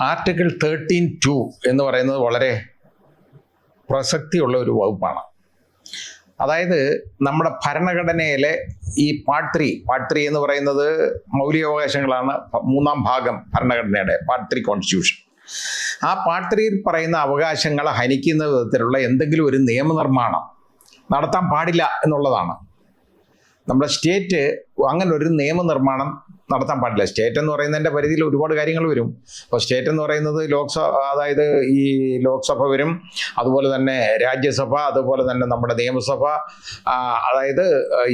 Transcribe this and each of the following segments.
Article thirteen to എന്ന് പറയുന്നത് വളരെ പ്രസക്തിയുള്ള ഒരു വകുപ്പാണ്. അതായത് നമ്മുടെ ഭരണഘടനയിലെ ഈ പാർട്ട് ത്രീ പാർട്ട് ത്രീ എന്ന് പറയുന്നത് മൗലികാവകാശങ്ങളാണ് മൂന്നാം ഭാഗം ഭരണഘടനയുടെ പാർട്ട് ത്രീ കോൺസ്റ്റിറ്റ്യൂഷൻ ആ പാർട്ട് ത്രീയിൽ പറയുന്ന അവകാശങ്ങളെ ഹനിക്കുന്ന വിധത്തിലുള്ള എന്തെങ്കിലും ഒരു നിയമനിർമ്മാണം നടത്താൻ പാടില്ല എന്നുള്ളതാണ്. നമ്മുടെ സ്റ്റേറ്റ് അങ്ങനെ ഒരു നിയമനിർമ്മാണം നടത്താൻ പാടില്ല. സ്റ്റേറ്റ് എന്ന് പറയുന്നതിന്റെ പരിധിയിൽ ഒരുപാട് കാര്യങ്ങൾ വരും. അപ്പോൾ സ്റ്റേറ്റ് എന്ന് പറയുന്നത് ലോക്സഭ അതായത് ഈ ലോക്സഭ വരും. അതുപോലെ തന്നെ രാജ്യസഭ അതുപോലെ തന്നെ നമ്മുടെ നിയമസഭ അതായത്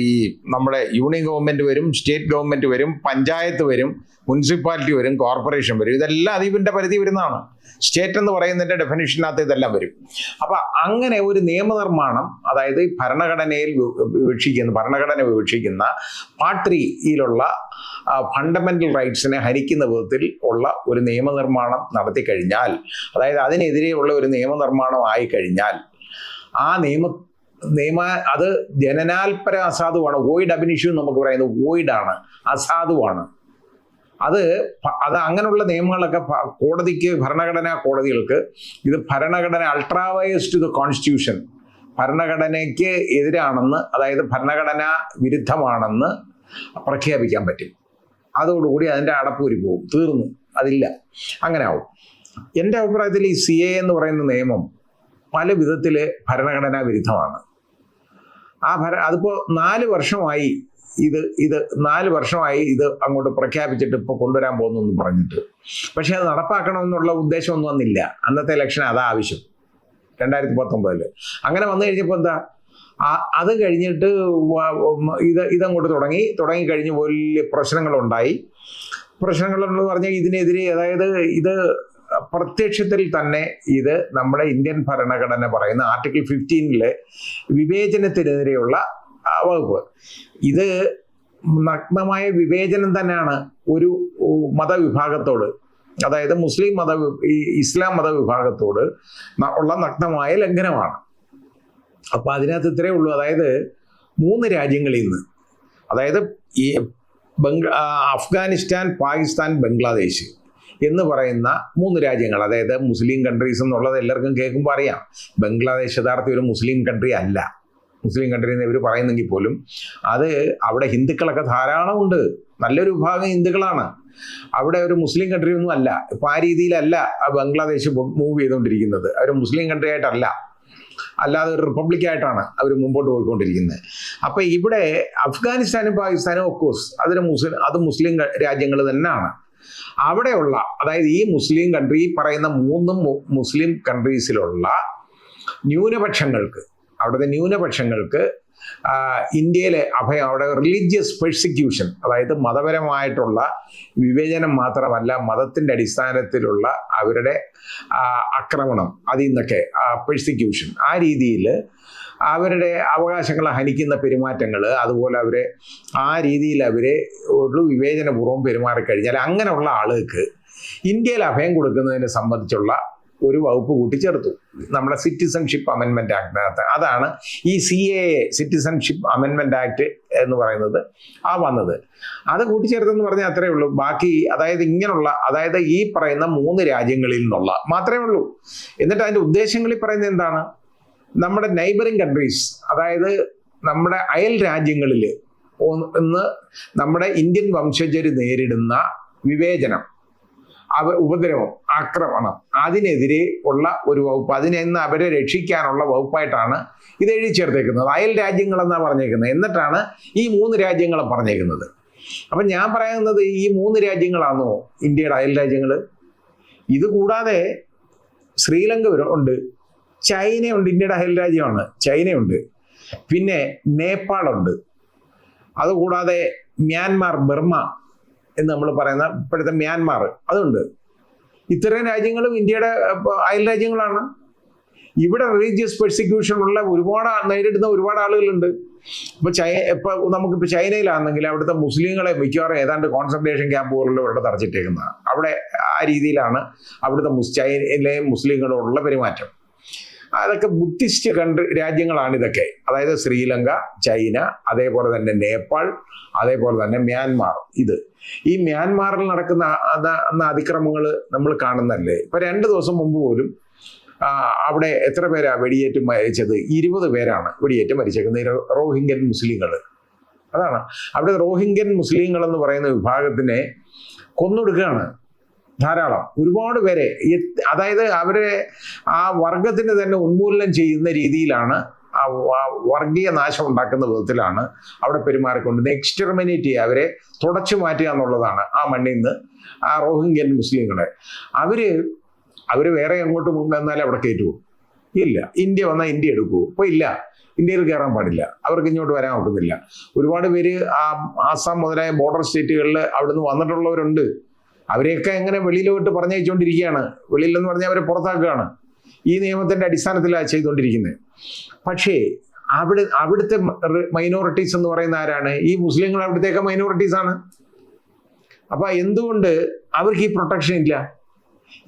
ഈ നമ്മുടെ യൂണിയൻ ഗവൺമെന്റ് വരും സ്റ്റേറ്റ് ഗവൺമെന്റ് വരും പഞ്ചായത്ത് വരും മുനിസിപ്പാലിറ്റി വരും കോർപ്പറേഷൻ വരും. ഇതെല്ലാം അതിന്റെ പരിധി വരുന്നതാണ്. സ്റ്റേറ്റ് എന്ന് പറയുന്നതിന്റെ ഡെഫിനേഷനകത്ത് ഇതെല്ലാം വരും. അപ്പോൾ അങ്ങനെ ഒരു നിയമനിർമ്മാണം അതായത് ഭരണഘടനയിൽ വിവക്ഷിക്കുന്ന ഭരണഘടന വിവക്ഷിക്കുന്ന പാർട്ട് ഫണ്ടമെന്റൽ റൈറ്റ്സിനെ ഹരിക്കുന്ന വിധത്തിൽ ഉള്ള ഒരു നിയമനിർമ്മാണം നടത്തി കഴിഞ്ഞാൽ അതായത് അതിനെതിരെയുള്ള ഒരു നിയമനിർമ്മാണം ആയി കഴിഞ്ഞാൽ ആ നിയമ നിയമ അത് ജനനാൽപര അസാധുവാണ്. വോയിഡ് അഭിനിഷു നമുക്ക് പറയുന്നത് വോയിഡാണ് അസാധുവാണ്. അത് അത് അങ്ങനെയുള്ള നിയമങ്ങളൊക്കെ കോടതിക്ക് ഭരണഘടനാ കോടതികൾക്ക് ഇത് ഭരണഘടന അൾട്രാവയസ് ടു ദ കോൺസ്റ്റിറ്റ്യൂഷൻ ഭരണഘടനയ്ക്ക് എതിരാണെന്ന് അതായത് ഭരണഘടനാ വിരുദ്ധമാണെന്ന് പ്രഖ്യാപിക്കാൻ പറ്റും. അതോടുകൂടി അതിന്റെ അടപ്പൂരി പോകും തീർന്നു. അതില്ല. അങ്ങനെ ആവും. എന്റെ അഭിപ്രായത്തിൽ ഈ സി എ എന്ന് പറയുന്ന നിയമം പല വിധത്തിൽ ഭരണഘടനാ വിരുദ്ധമാണ്. ആ ഭര അതിപ്പോൾ നാല് വർഷമായി ഇത് ഇത് നാല് വർഷമായി ഇത് അങ്ങോട്ട് പ്രഖ്യാപിച്ചിട്ട് ഇപ്പോൾ കൊണ്ടുവരാൻ പോകുന്നു എന്ന് പറഞ്ഞിട്ട്. പക്ഷെ അത് നടപ്പാക്കണമെന്നുള്ള ഉദ്ദേശമൊന്നും വന്നില്ല. അന്നത്തെ ഇലക്ഷൻ അതാ ആവശ്യം രണ്ടായിരത്തി പത്തൊമ്പതിൽ. അങ്ങനെ വന്നു കഴിഞ്ഞപ്പോൾ എന്താ? അത് കഴിഞ്ഞിട്ട് ഇത് ഇതങ്ങോട്ട് തുടങ്ങി. തുടങ്ങി കഴിഞ്ഞ് വലിയ പ്രശ്നങ്ങളുണ്ടായി. പ്രശ്നങ്ങളെന്ന് പറഞ്ഞാൽ ഇതിനെതിരെ അതായത് ഇത് പ്രത്യക്ഷത്തിൽ തന്നെ ഇത് നമ്മുടെ ഇന്ത്യൻ ഭരണഘടന പറയുന്ന ആർട്ടിക്കിൾ ഫിഫ്റ്റീനിലെ വിവേചനത്തിനെതിരെയുള്ള വകുപ്പ്. ഇത് നഗ്നമായ വിവേചനം തന്നെയാണ് ഒരു മതവിഭാഗത്തോട് അതായത് മുസ്ലിം മത ഇസ്ലാം മതവിഭാഗത്തോട് ഉള്ള നഗ്നമായ ലംഘനമാണ്. അപ്പൊ അതിനകത്ത് ഇത്രയേ ഉള്ളൂ. അതായത് മൂന്ന് രാജ്യങ്ങളിൽ നിന്ന് അതായത് ഈ അഫ്ഗാനിസ്ഥാൻ പാകിസ്ഥാൻ ബംഗ്ലാദേശ് എന്ന് പറയുന്ന മൂന്ന് രാജ്യങ്ങൾ. അതായത് മുസ്ലിം കൺട്രീസ് എന്നുള്ളത് എല്ലാവർക്കും കേൾക്കുമ്പോൾ അറിയാം. ബംഗ്ലാദേശ് യഥാർത്ഥ ഒരു മുസ്ലിം കൺട്രി അല്ല. മുസ്ലിം കൺട്രി എന്ന് ഇവർ പറയുന്നെങ്കിൽ പോലും അത് അവിടെ ഹിന്ദുക്കളൊക്കെ ധാരാളമുണ്ട്. നല്ലൊരു വിഭാഗം ഹിന്ദുക്കളാണ്. അവിടെ ഒരു മുസ്ലിം കൺട്രി ഒന്നും അല്ല. ഇപ്പൊ ആ രീതിയിലല്ല ബംഗ്ലാദേശ് മൂവ് ചെയ്തുകൊണ്ടിരിക്കുന്നത് അവർ മുസ്ലിം കൺട്രി ആയിട്ടല്ല. അല്ലാതെ ഒരു റിപ്പബ്ലിക് ആയിട്ടാണ് അവർ മുമ്പോട്ട് പോയിക്കൊണ്ടിരിക്കുന്നത് അപ്പൊ ഇവിടെ അഫ്ഗാനിസ്ഥാനും പാകിസ്ഥാനും ഒക്കോസ് അതിന് മുസ്ലിം അത് മുസ്ലിം രാജ്യങ്ങൾ തന്നെയാണ് അവിടെയുള്ള അതായത് ഈ മുസ്ലിം കൺട്രി പറയുന്ന മൂന്ന് മുസ്ലിം കൺട്രീസിലുള്ള ന്യൂനപക്ഷങ്ങൾക്ക് അവിടുത്തെ ന്യൂനപക്ഷങ്ങൾക്ക് ഇന്ത്യയിലെ അഭയം അവിടെ റിലീജിയസ് പെർസിക്യൂഷൻ അതായത് മതപരമായിട്ടുള്ള വിവേചനം മാത്രമല്ല മതത്തിന്റെ അടിസ്ഥാനത്തിലുള്ള അവരുടെ ആക്രമണം അതിൽ നിന്നൊക്കെ പെർസിക്യൂഷൻ ആ രീതിയിൽ അവരുടെ അവകാശങ്ങളെ ഹനിക്കുന്ന പെരുമാറ്റങ്ങൾ അതുപോലെ അവരെ ആ രീതിയിൽ അവരെ ഒരു വിവേചനപൂർവം പെരുമാറിക്കഴിഞ്ഞാൽ അങ്ങനെയുള്ള ആളുകൾക്ക് ഇന്ത്യയിൽ അഭയം കൊടുക്കുന്നതിനെ സംബന്ധിച്ചുള്ള ഒരു വകുപ്പ് കൂട്ടിച്ചേർത്തു. നമ്മുടെ സിറ്റിസൺഷിപ്പ് അമെൻമെന്റ് ആക്ടിനകത്ത് അതാണ് ഈ സി എ സിറ്റിസൺഷിപ്പ് അമെൻമെന്റ് ആക്ട് എന്ന് പറയുന്നത് ആ വന്നത്. അത് കൂട്ടിച്ചേർത്തെന്ന് പറഞ്ഞാൽ അത്രേ ഉള്ളൂ. ബാക്കി അതായത് ഇങ്ങനെയുള്ള അതായത് ഈ പറയുന്ന മൂന്ന് രാജ്യങ്ങളിൽ നിന്നുള്ള മാത്രമേ ഉള്ളൂ. എന്നിട്ട് അതിന്റെ ഉദ്ദേശങ്ങളിൽ പറയുന്നത് എന്താണ്? നമ്മുടെ നൈബറിങ് കൺട്രീസ് അതായത് നമ്മുടെ അയൽ രാജ്യങ്ങളിൽ ഒന്ന് നമ്മുടെ ഇന്ത്യൻ വംശജർ നേരിടുന്ന വിവേചനം. അവ ഉപദ്രവം ആക്രമണം അതിനെതിരെ ഉള്ള ഒരു വകുപ്പ് അതിനെ നിന്ന് അവരെ രക്ഷിക്കാനുള്ള വകുപ്പായിട്ടാണ് ഇത് എഴുതി ചേർത്തേക്കുന്നത്. അയൽ രാജ്യങ്ങളെന്നാണ് പറഞ്ഞേക്കുന്നത്. എന്നിട്ടാണ് ഈ മൂന്ന് രാജ്യങ്ങളെ പറഞ്ഞേക്കുന്നത്. അപ്പം ഞാൻ പറയുന്നത് ഈ മൂന്ന് രാജ്യങ്ങളാണോ ഇന്ത്യയുടെ അയൽ രാജ്യങ്ങൾ ഇത് കൂടാതെ ശ്രീലങ്ക ഉണ്ട് ചൈനയുണ്ട് ഇന്ത്യയുടെ അയൽ രാജ്യമാണ് ചൈനയുണ്ട്. പിന്നെ നേപ്പാളുണ്ട്. അതുകൂടാതെ മ്യാൻമാർ ബർമ്മ എന്ന് നമ്മൾ പറയുന്ന ഇപ്പോഴത്തെ മ്യാൻമാർ. അതുണ്ട്. ഇത്തരം രാജ്യങ്ങളും ഇന്ത്യയുടെ അയൽ രാജ്യങ്ങളാണ്. ഇവിടെ റിലീജിയസ് പെർസിക്യൂഷൻ ഉള്ള ഒരുപാട് നേരിടുന്ന ഒരുപാട് ആളുകളുണ്ട്. ഇപ്പൊ ചൈ ഇപ്പൊ നമുക്കിപ്പോ ചൈനയിലാണെങ്കിൽ അവിടുത്തെ മുസ്ലിങ്ങളെ മിക്കവാറും ഏതാണ്ട് കോൺസെൻട്രേഷൻ ക്യാമ്പുകളിൽ ഇവിടെ തറച്ചിട്ടേക്കുന്നതാണ്. അവിടെ ആ രീതിയിലാണ് അവിടുത്തെ ചൈനയിലെ മുസ്ലിങ്ങളോടുള്ള പെരുമാറ്റം. അതൊക്കെ ബുദ്ധിസ്റ്റ് കൺട്രി രാജ്യങ്ങളാണ് ഇതൊക്കെ. അതായത് ശ്രീലങ്ക ചൈന അതേപോലെ തന്നെ നേപ്പാൾ അതേപോലെ തന്നെ മ്യാൻമാർ. ഇത്. ഈ മ്യാൻമാറിൽ നടക്കുന്ന അതിക്രമങ്ങൾ നമ്മൾ കാണുന്നല്ലേ ഇപ്പൊ രണ്ട് ദിവസം മുമ്പ് പോലും അവിടെ എത്ര പേരാ വെടിയേറ്റ് മരിച്ചത്? ഇരുപത് പേരാണ് വെടിയേറ്റ് മരിച്ചേക്കുന്നത്. റോഹിംഗ്യൻ മുസ്ലിങ്ങൾ. അതാണ്. അവിടെ റോഹിംഗ്യൻ മുസ്ലിങ്ങൾ എന്ന് പറയുന്ന വിഭാഗത്തിനെ കൊന്നൊടുക്കുകയാണ്. ധാരാളം. ഒരുപാട് പേരെ അതായത് അവരെ ആ വർഗത്തിന് തന്നെ ഉന്മൂലനം ചെയ്യുന്ന രീതിയിലാണ് ആ വർഗീയ നാശം ഉണ്ടാക്കുന്ന വിധത്തിലാണ് അവിടെ പെരുമാറിക്കൊണ്ട് എക്സ്റ്റർമിനേറ്റ് ചെയ്യുക അവരെ തുടച്ചു മാറ്റുക എന്നുള്ളതാണ് ആ മണ്ണിൽ നിന്ന് ആ റോഹിംഗ്യൻ മുസ്ലിങ്ങളെ. അവർ അവർ വേറെ എങ്ങോട്ട് മുൻവന്നാലും അവിടെ കയറ്റുമോ ഇല്ല. ഇന്ത്യ വന്നാൽ ഇന്ത്യ എടുക്കുമോ ഇപ്പൊ ഇല്ല. ഇന്ത്യയിൽ കയറാൻ പാടില്ല. അവർക്ക് ഇങ്ങോട്ട് വരാൻ ഒക്കുന്നില്ല ഒരുപാട് പേര് ആ ആസാം മുതലായ ബോർഡർ സ്റ്റേറ്റുകളിൽ അവിടുന്ന് വന്നിട്ടുള്ളവരുണ്ട്. അവരെയൊക്കെ എങ്ങനെ വെളിയിലോട്ട് പറഞ്ഞയച്ചുകൊണ്ടിരിക്കുകയാണ്. വെളിയിലെന്ന് പറഞ്ഞാൽ അവരെ പുറത്താക്കുകയാണ്. ഈ നിയമത്തിന്റെ അടിസ്ഥാനത്തിലാണ് ചെയ്തുകൊണ്ടിരിക്കുന്നത്. പക്ഷേ അവിടെ അവിടുത്തെ മൈനോറിറ്റീസ് എന്ന് പറയുന്ന ആരാണ്? ഈ മുസ്ലിങ്ങൾ അവിടുത്തെയൊക്കെ മൈനോറിറ്റീസ് ആണ്. അപ്പൊ എന്തുകൊണ്ട് അവർക്ക് ഈ പ്രൊട്ടക്ഷൻ ഇല്ല?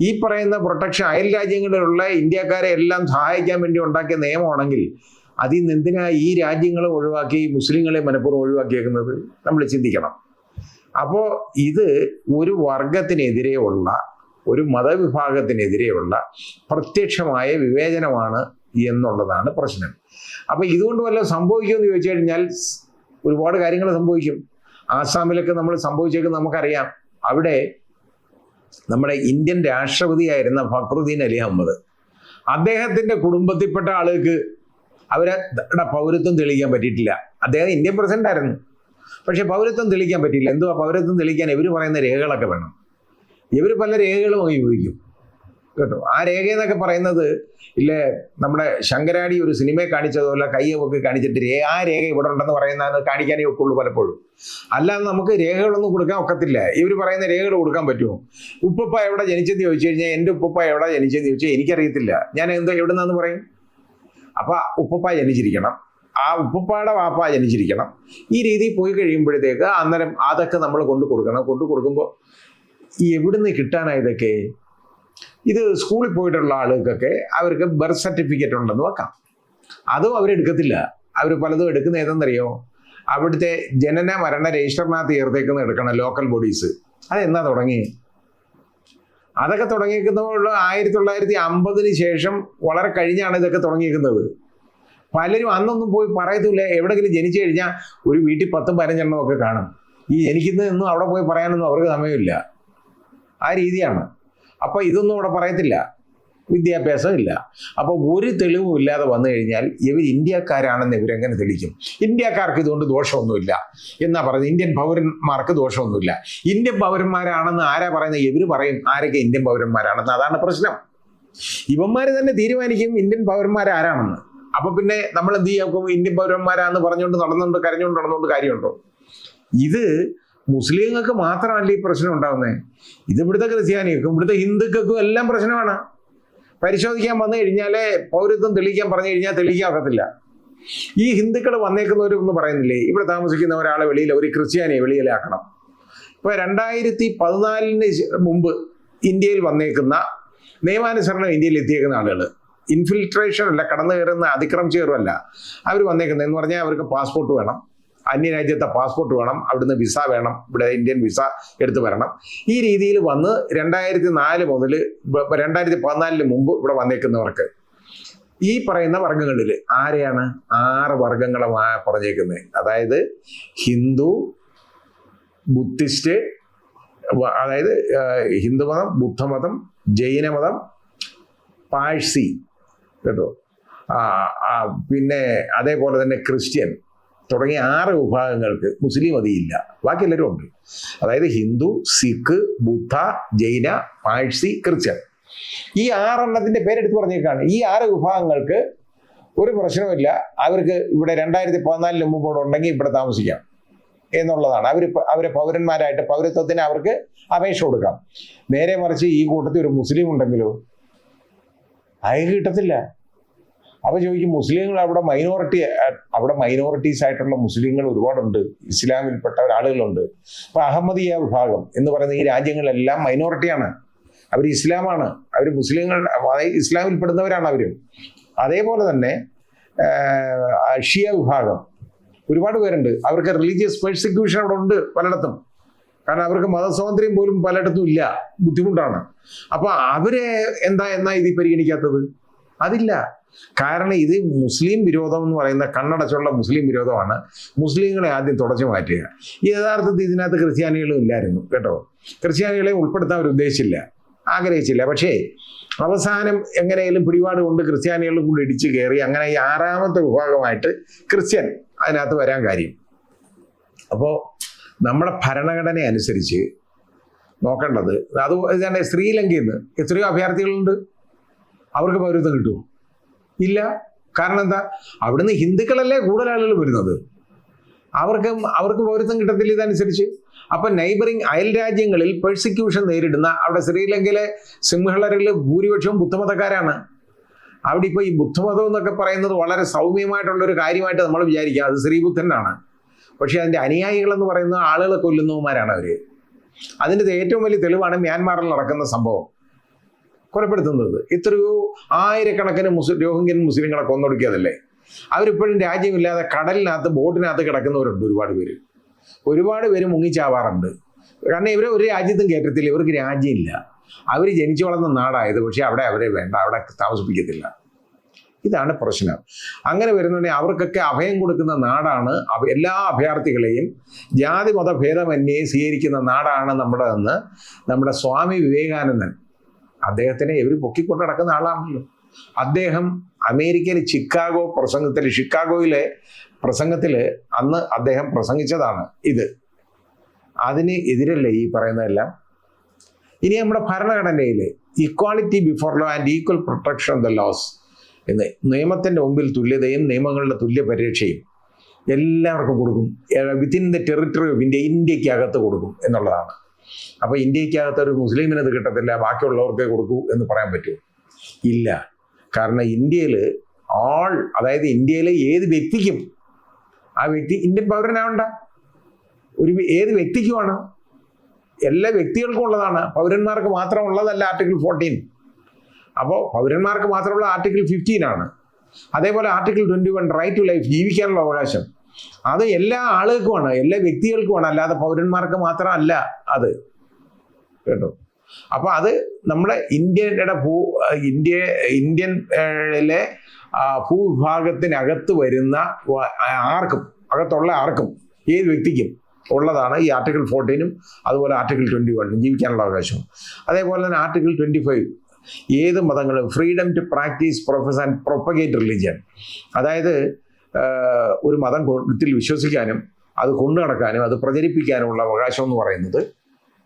ഈ പറയുന്ന പ്രൊട്ടക്ഷൻ അയൽ രാജ്യങ്ങളിലുള്ള ഇന്ത്യക്കാരെ എല്ലാം സഹായിക്കാൻ വേണ്ടി ഉണ്ടാക്കിയ നിയമമാണെങ്കിൽ അതിൽ നിന്ന് എന്തിനാ ഈ രാജ്യങ്ങളെ ഒഴിവാക്കി മുസ്ലിങ്ങളെ മനഃപൂർവം ഒഴിവാക്കിയേക്കുന്നത്? നമ്മൾ ചിന്തിക്കണം. അപ്പോൾ ഇത് ഒരു വർഗത്തിനെതിരെയുള്ള ഒരു മതവിഭാഗത്തിനെതിരെയുള്ള പ്രത്യക്ഷമായ വിവേചനമാണ് എന്നുള്ളതാണ് പ്രശ്നം. അപ്പോൾ ഇതുകൊണ്ട് വല്ല സംഭവിക്കുമെന്ന് ചോദിച്ചു കഴിഞ്ഞാൽ ഒരുപാട് കാര്യങ്ങൾ സംഭവിക്കും. ആസാമിലൊക്കെ നമ്മൾ സംഭവിച്ചേക്കും നമുക്കറിയാം. അവിടെ നമ്മുടെ ഇന്ത്യൻ രാഷ്ട്രപതിയായിരുന്ന ഫക്രുദ്ദീൻ അലി അഹമ്മദ്. അദ്ദേഹത്തിന്റെ കുടുംബത്തിൽപ്പെട്ട ആളുകൾക്ക് അവരെ പൗരത്വം തെളിയിക്കാൻ പറ്റിയിട്ടില്ല. അദ്ദേഹം ഇന്ത്യൻ പ്രസിഡന്റ് ആയിരുന്നു പക്ഷെ പൗരത്വം തെളിയിക്കാൻ പറ്റില്ല. എന്തുവാ പൗരത്വം തെളിയിക്കാൻ ഇവർ പറയുന്ന രേഖകളൊക്കെ വേണം. ഇവർ പല രേഖകളും ഉപയോഗിക്കും കേട്ടോ? ആ രേഖ എന്നൊക്കെ പറയുന്നത് ഇല്ലേ നമ്മുടെ ശങ്കരാടി ഒരു സിനിമയെ കാണിച്ചതുപോലെ കയ്യൊക്കെ കാണിച്ചിട്ട് രേ ആ രേഖ ഇവിടെ ഉണ്ടെന്ന് പറയുന്നത് കാണിക്കാനേ ഒക്കുള്ളൂ പലപ്പോഴും. അല്ലാതെ നമുക്ക് രേഖകളൊന്നും കൊടുക്കാൻ ഒക്കത്തില്ല. ഇവർ പറയുന്ന രേഖകൾ കൊടുക്കാൻ പറ്റുമോ? ഉപ്പപ്പ എവിടെ ജനിച്ചെന്ന് ചോദിച്ചു കഴിഞ്ഞാൽ എന്റെ ഉപ്പപ്പ എവിടെ ജനിച്ചെന്ന് ചോദിച്ചാൽ എനിക്കറിയത്തില്ല. ഞാൻ എന്താ എവിടെ നിന്നാന്ന് പറയും? അപ്പൊ ഉപ്പപ്പ ജനിച്ചിരിക്കണം. ആ ഉപ്പപ്പാടെ വാപ്പ ജനിച്ചിരിക്കണം. ഈ രീതിയിൽ പോയി കഴിയുമ്പോഴത്തേക്ക് അന്നേരം അതൊക്കെ നമ്മൾ കൊണ്ടു കൊടുക്കണം. കൊണ്ടു കൊടുക്കുമ്പോൾ എവിടുന്ന് കിട്ടാനാ ഇതൊക്കെ? ഇത് സ്കൂളിൽ പോയിട്ടുള്ള ആളുകൾക്കൊക്കെ അവർക്ക് ബർത്ത് സർട്ടിഫിക്കറ്റ് ഉണ്ടെന്ന് വെക്കാം. അതും അവരെടുക്കത്തില്ല അവർ പലതും എടുക്കുന്ന ഏതെന്നറിയോ? അവിടുത്തെ ജനന മരണ രജിസ്റ്ററിനകത്ത് ചേർത്തേക്കുന്ന എടുക്കണം ലോക്കൽ ബോഡീസ് അതെന്നാ തുടങ്ങി? അതൊക്കെ തുടങ്ങിയിരിക്കുന്നത് ആയിരത്തി തൊള്ളായിരത്തി അമ്പതിന് ശേഷം വളരെ കഴിഞ്ഞാണ് ഇതൊക്കെ തുടങ്ങിയിരിക്കുന്നത് പലരും അന്നൊന്നും പോയി പറയത്തില്ല. എവിടെങ്കിലും ജനിച്ചു കഴിഞ്ഞാൽ ഒരു വീട്ടിൽ പത്തും പതിനഞ്ചെണ്ണം ഒക്കെ കാണും. ഈ ജനിക്കുന്നതൊന്നും അവിടെ പോയി പറയാനൊന്നും അവർക്ക് സമയമില്ല. ആ രീതിയാണ്. അപ്പൊ ഇതൊന്നും അവിടെ പറയത്തില്ല. വിദ്യാഭ്യാസം ഇല്ല. അപ്പോൾ ഒരു തെളിവും ഇല്ലാതെ വന്നു കഴിഞ്ഞാൽ ഇവർ ഇന്ത്യക്കാരാണെന്ന് ഇവരെങ്ങനെ തെളിയിക്കും? ഇന്ത്യക്കാർക്ക് ഇതുകൊണ്ട് ദോഷമൊന്നുമില്ല എന്നാ പറയുന്നത്. ഇന്ത്യൻ പൗരന്മാർക്ക് ദോഷമൊന്നുമില്ല. ഇന്ത്യൻ പൗരന്മാരാണെന്ന് ആരാ പറയുന്നത്? ഇവർ പറയും ആരൊക്കെ ഇന്ത്യൻ പൗരന്മാരാണെന്ന്. അതാണ് പ്രശ്നം. ഇവന്മാർ തന്നെ തീരുമാനിക്കും ഇന്ത്യൻ പൗരന്മാരാരാണെന്ന്. അപ്പൊ പിന്നെ നമ്മൾ എന്ത് ചെയ്യാം? ഇന്ത്യൻ പൗരന്മാരാന്ന് പറഞ്ഞുകൊണ്ട് നടന്നുകൊണ്ട് കരഞ്ഞുകൊണ്ട് നടന്നുകൊണ്ട് കാര്യമുണ്ടോ? ഇത് മുസ്ലിങ്ങൾക്ക് മാത്രമല്ല ഈ പ്രശ്നം ഉണ്ടാകുന്നത് ഇത് ഇവിടുത്തെ ക്രിസ്ത്യാനികൾക്കും ഇവിടുത്തെ ഹിന്ദുക്കൾക്കും എല്ലാം പ്രശ്നമാണ്. പരിശോധിക്കാൻ വന്നു കഴിഞ്ഞാലേ പൗരത്വം തെളിയിക്കാൻ പറഞ്ഞു കഴിഞ്ഞാൽ തെളിയിക്കാൻ ഈ ഹിന്ദുക്കൾ വന്നേക്കുന്നവരൊന്നും പറയുന്നില്ലേ? ഇവിടെ താമസിക്കുന്ന ഒരാളെ വെളിയിൽ ഒരു ക്രിസ്ത്യാനിയെ വെളിയിലാക്കണം. ഇപ്പൊ രണ്ടായിരത്തി പതിനാലിന് മുമ്പ് ഇന്ത്യയിൽ വന്നേക്കുന്ന നിയമാനുസരണം ഇന്ത്യയിൽ എത്തിയേക്കുന്ന ആളുകൾ ഇൻഫിൽട്രേഷൻ അല്ല കടന്നു കയറുന്ന അതിക്രമം ചേരുമല്ല അവർ വന്നേക്കുന്നത് എന്ന് പറഞ്ഞാൽ അവർക്ക് പാസ്പോർട്ട് വേണം. അന്യരാജ്യത്തെ പാസ്പോർട്ട് വേണം. അവിടുന്ന് വിസ വേണം. ഇവിടെ ഇന്ത്യൻ വിസ എടുത്തു വരണം. ഈ രീതിയിൽ വന്ന് രണ്ടായിരത്തി നാല് മുതൽ രണ്ടായിരത്തി പതിനാലിന് മുമ്പ് ഇവിടെ വന്നേക്കുന്നവർക്ക് ഈ പറയുന്ന വർഗങ്ങളിൽ ആരെയാണ്? ആറ് വർഗങ്ങളെ പറഞ്ഞേക്കുന്നത്. അതായത് ഹിന്ദു ബുദ്ധിസ്റ്റ് അതായത് ഹിന്ദുമതം ബുദ്ധമതം ജൈനമതം പാഴ്സി. കേട്ടോ? പിന്നെ അതേപോലെ തന്നെ ക്രിസ്ത്യൻ തുടങ്ങിയ ആറ് വിഭാഗങ്ങൾക്ക് മുസ്ലിം അതിയില്ല ബാക്കി എല്ലാവരും ഉണ്ട്. അതായത് ഹിന്ദു സിഖ് ബുദ്ധ ജൈന പാഴ്സി ക്രിസ്ത്യൻ. ഈ ആറെണ്ണത്തിന്റെ പേരെടുത്ത് പറഞ്ഞേക്കാണ്. ഈ ആറ് വിഭാഗങ്ങൾക്ക് ഒരു പ്രശ്നമില്ല അവർക്ക് ഇവിടെ രണ്ടായിരത്തി പതിനാലിന് മുമ്പ് ഇവിടെ ഉണ്ടെങ്കിൽ ഇവിടെ താമസിക്കാം എന്നുള്ളതാണ്. അവർ അവരെ പൗരന്മാരായിട്ട് പൗരത്വത്തിന് അവർക്ക് അപേക്ഷ കൊടുക്കാം. നേരെ മറിച്ച് ഈ കൂട്ടത്തിൽ ഒരു മുസ്ലിം ഉണ്ടെങ്കിലോ അയക്ക് കിട്ടത്തില്ല. അപ്പൊ ചോദിക്കും മുസ്ലിങ്ങൾ അവിടെ മൈനോറിറ്റി അവിടെ മൈനോറിറ്റീസ് ആയിട്ടുള്ള മുസ്ലിങ്ങൾ ഒരുപാടുണ്ട്. ഇസ്ലാമിൽപ്പെട്ട ആളുകളുണ്ട് അപ്പൊ അഹമ്മദിയ വിഭാഗം എന്ന് പറയുന്ന ഈ രാജ്യങ്ങളെല്ലാം മൈനോറിറ്റിയാണ് അവർ ഇസ്ലാമാണ്. അവർ മുസ്ലിങ്ങൾ ഇസ്ലാമിൽ പെടുന്നവരാണ് അവരും. അതേപോലെ തന്നെ ഷിയ വിഭാഗം. ഒരുപാട് പേരുണ്ട്. അവർക്ക് റിലീജിയസ് പെർസിക്യൂഷൻ അവിടെ ഉണ്ട് പലയിടത്തും. കാരണം അവർക്ക് മതസ്വാതന്ത്ര്യം പോലും പലയിടത്തും ഇല്ല. ബുദ്ധിമുട്ടാണ്. അപ്പൊ അവരെ എന്താ എന്നാ ഇത് പരിഗണിക്കാത്തത്? അതില്ല. കാരണം ഇത് മുസ്ലിം വിരോധം എന്ന് പറയുന്ന കണ്ണടച്ചുള്ള മുസ്ലിം വിരോധമാണ്. മുസ്ലിങ്ങളെ ആദ്യം തുടച്ചു മാറ്റുക. യഥാർത്ഥത്തിൽ ഇതിനകത്ത് ക്രിസ്ത്യാനികളും ഇല്ലായിരുന്നു കേട്ടോ. ക്രിസ്ത്യാനികളെ ഉൾപ്പെടുത്താൻ അവർ ഉദ്ദേശിച്ചില്ല. ആഗ്രഹിച്ചില്ല. പക്ഷേ അവസാനം എങ്ങനെയെങ്കിലും പിടിപാട് കൊണ്ട് ക്രിസ്ത്യാനികളും കൂടി ഇടിച്ചു കയറി അങ്ങനെ ഈ ആറാമത്തെ വിഭാഗമായിട്ട് ക്രിസ്ത്യൻ അതിനകത്ത് വരാൻ കാര്യം. അപ്പോൾ നമ്മുടെ ഭരണഘടന അനുസരിച്ച് നോക്കേണ്ടത്. അത് തന്നെ ശ്രീലങ്കയിൽ നിന്ന് എത്രയോ അഭയാർത്ഥികളുണ്ട്. അവർക്ക് പൗരത്വം കിട്ടുമോ ഇല്ല. കാരണം എന്താ? അവിടുന്ന് ഹിന്ദുക്കളല്ലേ കൂടുതൽ ആളുകൾ വരുന്നത്. അവർക്ക് അവർക്ക് പൗരത്വം കിട്ടത്തില്ല ഇതനുസരിച്ച്. അപ്പൊ നൈബറിങ് അയൽ രാജ്യങ്ങളിൽ പെർസിക്യൂഷൻ നേരിടുന്ന അവിടെ ശ്രീലങ്കയിലെ സിംഹളരിൽ ഭൂരിപക്ഷവും ബുദ്ധമതക്കാരാണ്. അവിടെ ഇപ്പോൾ ഈ ബുദ്ധമതം എന്നൊക്കെ പറയുന്നത് വളരെ സൗമ്യമായിട്ടുള്ള ഒരു കാര്യമായിട്ട് നമ്മൾ വിചാരിക്കുക അത് ശ്രീബുദ്ധനാണ്. പക്ഷേ അതിന്റെ അനുയായികൾ എന്ന് പറയുന്ന ആളുകളെ കൊല്ലുന്നവന്മാരാണ് അവർ അതിന്റെ ഏറ്റവും വലിയ തെളിവാണ് മ്യാൻമാറിൽ നടക്കുന്ന സംഭവം. കൊലപ്പെടുത്തുന്നത്. എത്രയോ ആയിരക്കണക്കിന് മുസ്ലിം രോഹിംഗ്യൻ മുസ്ലിങ്ങളെ കൊന്നൊടുക്കിയതല്ലേ? അവരിപ്പോഴും രാജ്യമില്ലാതെ കടലിനകത്ത് ബോട്ടിനകത്ത് കിടക്കുന്നവരുണ്ട് ഒരുപാട് പേര്. ഒരുപാട് പേര് മുങ്ങിച്ചാവാറുണ്ട്. കാരണം ഇവരെ ഒരു രാജ്യത്തും കയറ്റത്തില്ല ഇവർക്ക് രാജ്യമില്ല. അവർ ജനിച്ചു വളർന്ന നാടായത്. പക്ഷേ അവിടെ അവരെ വേണ്ട. അവിടെ താമസിപ്പിക്കത്തില്ല. ഇതാണ് പ്രശ്നം. അങ്ങനെ വരുന്നുണ്ടെങ്കിൽ അവർക്കൊക്കെ അഭയം കൊടുക്കുന്ന നാടാണ് എല്ലാ അഭയാർത്ഥികളെയും ജാതി മത ഭേദമന്യേ സ്വീകരിക്കുന്ന നാടാണ് നമ്മുടെ എന്ന് നമ്മുടെ സ്വാമി വിവേകാനന്ദൻ. അദ്ദേഹത്തിനെ ഇവർ പൊക്കിക്കൊണ്ട് നടക്കുന്ന ആളാണല്ലോ. അദ്ദേഹം അമേരിക്കയിൽ ചിക്കാഗോ പ്രസംഗത്തിൽ ഷിക്കാഗോയിലെ പ്രസംഗത്തിൽ അന്ന് അദ്ദേഹം പ്രസംഗിച്ചതാണ് ഇത്. അതിന് എതിരല്ലേ ഈ പറയുന്നതെല്ലാം? ഇനി നമ്മുടെ ഭരണഘടനയിൽ equality before law and equal protection of the laws നിയമത്തിന്റെ മുമ്പിൽ തുല്യതയും നിയമങ്ങളുടെ തുല്യ പരിരക്ഷയും എല്ലാവർക്കും കൊടുക്കും. Within the territory of India ഇന്ത്യക്കകത്ത് കൊടുക്കും എന്നുള്ളതാണ്. അപ്പോൾ ഇന്ത്യക്കകത്ത് ഒരു മുസ്ലിമിന് ഇത് കിട്ടത്തില്ല ബാക്കിയുള്ളവർക്കേ കൊടുക്കൂ എന്ന് പറയാൻ പറ്റുമോ? ഇല്ല. കാരണം ഇന്ത്യയിൽ ആൾ അതായത് ഇന്ത്യയിലെ ഏത് വ്യക്തിക്കും ആ വ്യക്തി ഇന്ത്യൻ പൗരനാവണ്ട. ഒരു ഏത് വ്യക്തിക്കുമാണ്? എല്ലാ വ്യക്തികൾക്കും ഉള്ളതാണ്. പൗരന്മാർക്ക് മാത്രം ഉള്ളതല്ല ആർട്ടിക്കിൾ ഫോർട്ടീൻ അപ്പോൾ പൗരന്മാർക്ക് മാത്രമുള്ള ആർട്ടിക്കിൾ ഫിഫ്റ്റീൻ ആണ്. അതേപോലെ article twenty one right to life ജീവിക്കാനുള്ള അവകാശം. അത് എല്ലാ ആളുകൾക്കുമാണ് എല്ലാ വ്യക്തികൾക്കുമാണ് അല്ലാതെ പൗരന്മാർക്ക് മാത്രമല്ല അത്. കേട്ടോ? അപ്പൊ അത് നമ്മുടെ ഇന്ത്യയുടെ ഭൂ ഇന്ത്യ ആ, ഭൂവിഭാഗത്തിനകത്ത് വരുന്ന ആർക്കും അകത്തുള്ള ആർക്കും ഏത് വ്യക്തിക്കും ഉള്ളതാണ് ഈ ആർട്ടിക്കിൾ ഫോർട്ടീനും അതുപോലെ ആർട്ടിക്കിൾ ട്വന്റി വണ്ണും ജീവിക്കാനുള്ള അവകാശവും അതേപോലെ തന്നെ ആർട്ടിക്കിൾ ട്വന്റി ഫൈവ് ഏത് മതങ്ങളും freedom to practise profess and propagate religion അതായത് ഒരു മതം ത്തിൽ വിശ്വസിക്കാനും അത് കൊണ്ടുനടക്കാനും അത് പ്രചരിപ്പിക്കാനുമുള്ള അവകാശം എന്ന് പറയുന്നത്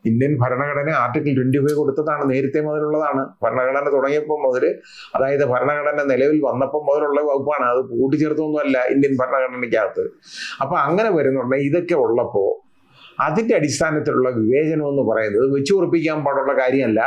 ഇന്ത്യൻ ഭരണഘടന ആർട്ടിക്കിൾ ട്വന്റി ഫൈവ് കൊടുത്തതാണ് നേരത്തെ മുതലുള്ളതാണ്. ഭരണഘടന തുടങ്ങിയപ്പോൾ മുതൽ അതായത് ഭരണഘടന നിലവിൽ വന്നപ്പോൾ മുതലുള്ള വകുപ്പാണ്. അത് കൂട്ടിച്ചേർത്തൊന്നുമല്ല ഇന്ത്യൻ ഭരണഘടനയ്ക്കകത്ത്. അപ്പൊ അങ്ങനെ വരുന്നുണ്ട് ഇതൊക്കെ ഉള്ളപ്പോൾ അതിന്റെ അടിസ്ഥാനത്തിലുള്ള വിവേചനം എന്ന് പറയുന്നത് വെച്ചുറപ്പിക്കാൻ പാടുള്ള കാര്യമല്ല.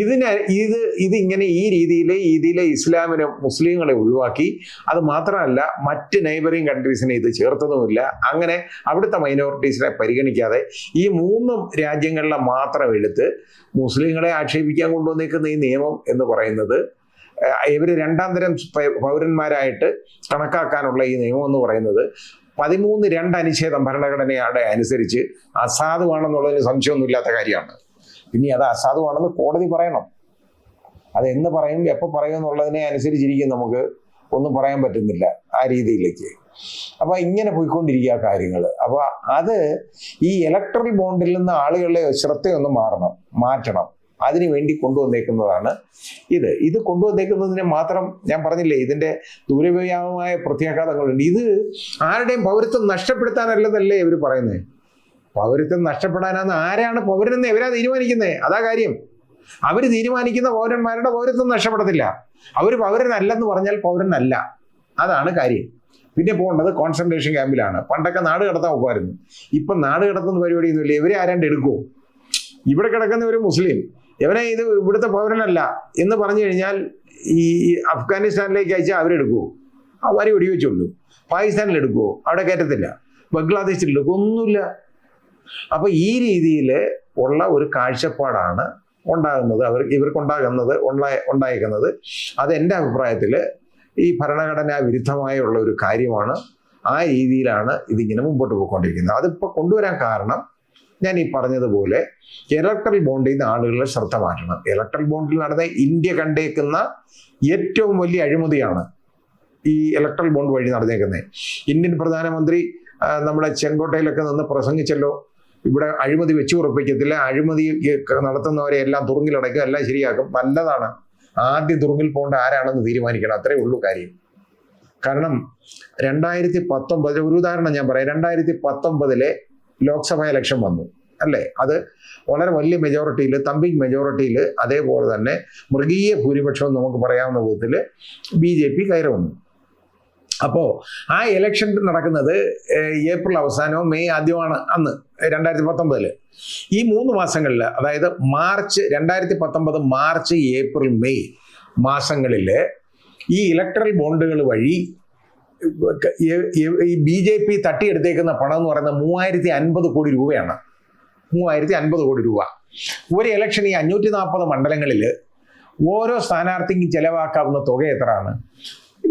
ഇതിനെ ഇത് ഇതിങ്ങനെ ഈ രീതിയിൽ ഇതിലെ ഇസ്ലാമിനെ മുസ്ലിങ്ങളെ ഒഴിവാക്കി. അത് മാത്രമല്ല മറ്റ് നൈബറിങ് കൺട്രീസിനെ ഇത് ചേർത്തതുമില്ല. അങ്ങനെ അവിടുത്തെ മൈനോറിറ്റീസിനെ പരിഗണിക്കാതെ ഈ മൂന്ന് രാജ്യങ്ങളിലെ മാത്രം എടുത്ത് മുസ്ലിങ്ങളെ ആക്ഷേപിക്കാൻ കൊണ്ടുവന്നേക്കുന്ന ഈ നിയമം എന്ന് പറയുന്നത് ഇവർ രണ്ടാം തരം പൗരന്മാരായിട്ട് കണക്കാക്കാനുള്ള ഈ നിയമം എന്ന് പറയുന്നത് പതിമൂന്ന് രണ്ട് അനുച്ഛേദം ഭരണഘടനയുടെ അനുസരിച്ച് അസാധുവാണെന്നുള്ളതിന് സംശയമൊന്നുമില്ലാത്ത കാര്യമാണ്. ഇനി അത് അസാധുവാണെന്ന് കോടതി പറയണം. അത് എന്ന് പറയും എപ്പോൾ പറയും എന്നുള്ളതിനെ അനുസരിച്ചിരിക്കും നമുക്ക്. ഒന്നും പറയാൻ പറ്റുന്നില്ല ആ രീതിയിലേക്ക്. അപ്പൊ ഇങ്ങനെ പോയിക്കൊണ്ടിരിക്കുക കാര്യങ്ങൾ അപ്പൊ അത് ഈ ഇലക്ട്രൽ ബോണ്ടിൽ നിന്ന് ആളുകളുടെ ശ്രദ്ധയൊന്ന് മാറണം മാറ്റണം. അതിനു വേണ്ടി കൊണ്ടുവന്നേക്കുന്നതാണ് ഇത്. ഇത് കൊണ്ടുവന്നേക്കുന്നതിന് മാത്രം ഞാൻ പറഞ്ഞില്ലേ ഇതിന്റെ ദൂരവ്യാപകമായ പ്രത്യാഘാതങ്ങളുണ്ട്. ഇത് ആരുടെയും പൗരത്വം നഷ്ടപ്പെടുത്താനല്ലതല്ലേ ഇവർ പറയുന്നത് പൗരത്വം നഷ്ടപ്പെടാനാന്ന് ആരാണ് പൗരനെന്ന് എവരാ തീരുമാനിക്കുന്നത് അതാ കാര്യം. അവർ തീരുമാനിക്കുന്ന പൗരന്മാരുടെ പൗരത്വം നഷ്ടപ്പെടത്തില്ല. അവർ പൗരനല്ലെന്ന് പറഞ്ഞാൽ പൗരനല്ല. അതാണ് കാര്യം. പിന്നെ പോകേണ്ടത് കോൺസെൻട്രേഷൻ ക്യാമ്പിലാണ് പണ്ടൊക്കെ നാട് കടത്താൻ ഒക്കുമായിരുന്നു ഇപ്പം നാട് കടത്തുന്ന പരിപാടിയൊന്നുമില്ല. ഇവരെ ആരാണ്ട് എടുക്കുമോ ഇവിടെ കിടക്കുന്ന ഒരു മുസ്ലിം ഇവനെ ഇത് ഇവിടുത്തെ പൗരനല്ല എന്ന് പറഞ്ഞു കഴിഞ്ഞാൽ ഈ അഫ്ഗാനിസ്ഥാനിലേക്ക് അയച്ചാൽ അവരെടുക്കുമോ അവരെ വെടിവെച്ചുള്ളൂ. പാകിസ്ഥാനിൽ എടുക്കുമോ അവിടെ കയറ്റത്തില്ല. ബംഗ്ലാദേശിൽ എടുക്കുമോ ഒന്നുമില്ല. അപ്പൊ ഈ രീതിയിൽ ഉള്ള ഒരു കാഴ്ചപ്പാടാണ് ഉണ്ടാകുന്നത്. അവർ ഇവർക്കുണ്ടാകുന്നത് ഉണ്ടായ ഉണ്ടായിരിക്കുന്നത് അത് എന്റെ അഭിപ്രായത്തിൽ ഈ ഭരണഘടനാ വിരുദ്ധമായുള്ള ഒരു കാര്യമാണ്. ആ രീതിയിലാണ് ഇതിങ്ങനെ മുമ്പോട്ട് പോയിക്കൊണ്ടിരിക്കുന്നത്. അതിപ്പോൾ കൊണ്ടുവരാൻ കാരണം ഞാൻ ഈ പറഞ്ഞതുപോലെ ഇലക്ട്രൽ ബോണ്ടിൽ നിന്ന് ആളുകളെ ശ്രദ്ധ മാറ്റണം. ഇലക്ട്രൽ ബോണ്ടിൽ നടന്ന ഇന്ത്യ കണ്ടേക്കുന്ന ഏറ്റവും വലിയ അഴിമതിയാണ് ഈ ഇലക്ട്രൽ ബോണ്ട് വഴി നടന്നേക്കുന്നത്. ഇന്ത്യൻ പ്രധാനമന്ത്രി നമ്മുടെ ചെങ്കോട്ടയിലൊക്കെ നിന്ന് പ്രസംഗിച്ചല്ലോ. ഇവിടെ അഴിമതി വെച്ചു ഉറപ്പിക്കത്തില്ല. അഴിമതി നടത്തുന്നവരെ എല്ലാം തുറങ്ങിലടക്കുക എല്ലാം ശരിയാക്കും. നല്ലതാണ്. ആദ്യം തുറുങ്കിൽ പോകേണ്ട ആരാണെന്ന് തീരുമാനിക്കണം. അത്രേ ഉള്ളൂ കാര്യം. കാരണം രണ്ടായിരത്തി പത്തൊമ്പതിൽ ഒരു ഉദാഹരണം ഞാൻ പറയാം. രണ്ടായിരത്തി പത്തൊമ്പതിലെ ലോക്സഭാ ഇലക്ഷൻ വന്നു. അല്ലേ? അത് വളരെ വലിയ മെജോറിറ്റിയിൽ തമ്പിങ് മെജോറിറ്റിയിൽ അതേപോലെ തന്നെ മൃഗീയ ഭൂരിപക്ഷം നമുക്ക് പറയാവുന്ന വിധത്തിൽ ബി ജെ പി കയറി വന്നു. അപ്പോൾ ആ ഇലക്ഷൻ നടക്കുന്നത് ഏപ്രിൽ അവസാനമോ മെയ് ആദ്യമാണ് അന്ന് രണ്ടായിരത്തി പത്തൊമ്പതിൽ ഈ മൂന്ന് മാസങ്ങളിൽ അതായത് മാർച്ച് രണ്ടായിരത്തി പത്തൊമ്പത് മാർച്ച് ഏപ്രിൽ മെയ് മാസങ്ങളിൽ ഈ ഇലക്ട്രൽ ബോണ്ടുകൾ വഴി ഈ ബി ജെ പി തട്ടിയെടുത്തേക്കുന്ന പണം എന്ന് പറയുന്നത് മൂവായിരത്തി അൻപത് കോടി രൂപയാണ്. മൂവായിരത്തി അൻപത് കോടി രൂപ. ഒരു ഇലക്ഷൻ ഈ അഞ്ഞൂറ്റി നാൽപ്പത് മണ്ഡലങ്ങളിൽ ഓരോ സ്ഥാനാർത്ഥിക്കും ചെലവാക്കാവുന്ന തുക എത്രയാണ്?